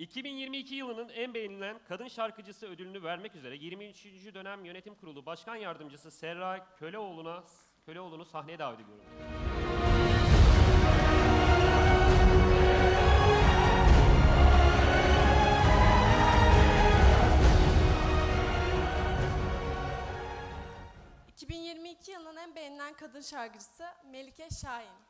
2022 yılının en beğenilen kadın şarkıcısı ödülünü vermek üzere 23. dönem yönetim kurulu başkan yardımcısı Serra Köleoğlu'na Köleoğlu'nu sahneye davet ediyorum. Ee, 2022 yılının en beğenilen kadın şarkıcısı Melike Şahin.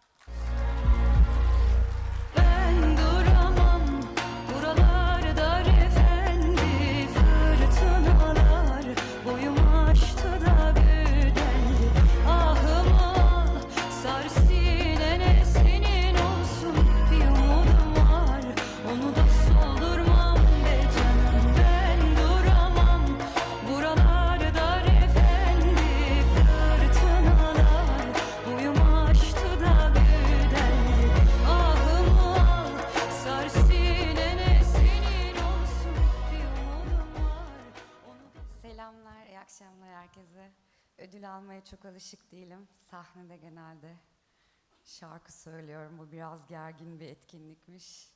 Akşamlar herkese. Ödül almaya çok alışık değilim. Sahnede genelde şarkı söylüyorum. Bu biraz gergin bir etkinlikmiş.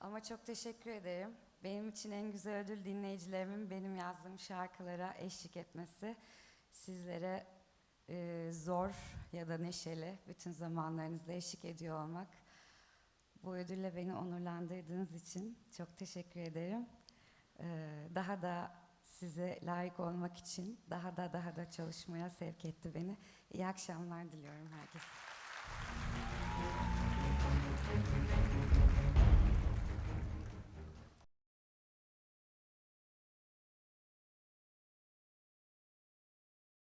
Ama çok teşekkür ederim. Benim için en güzel ödül dinleyicilerimin benim yazdığım şarkılara eşlik etmesi. Sizlere e, zor ya da neşeli bütün zamanlarınızda eşlik ediyor olmak. Bu ödülle beni onurlandırdığınız için çok teşekkür ederim. Ee, daha da size layık olmak için daha da daha da çalışmaya sevk etti beni. İyi akşamlar diliyorum herkese.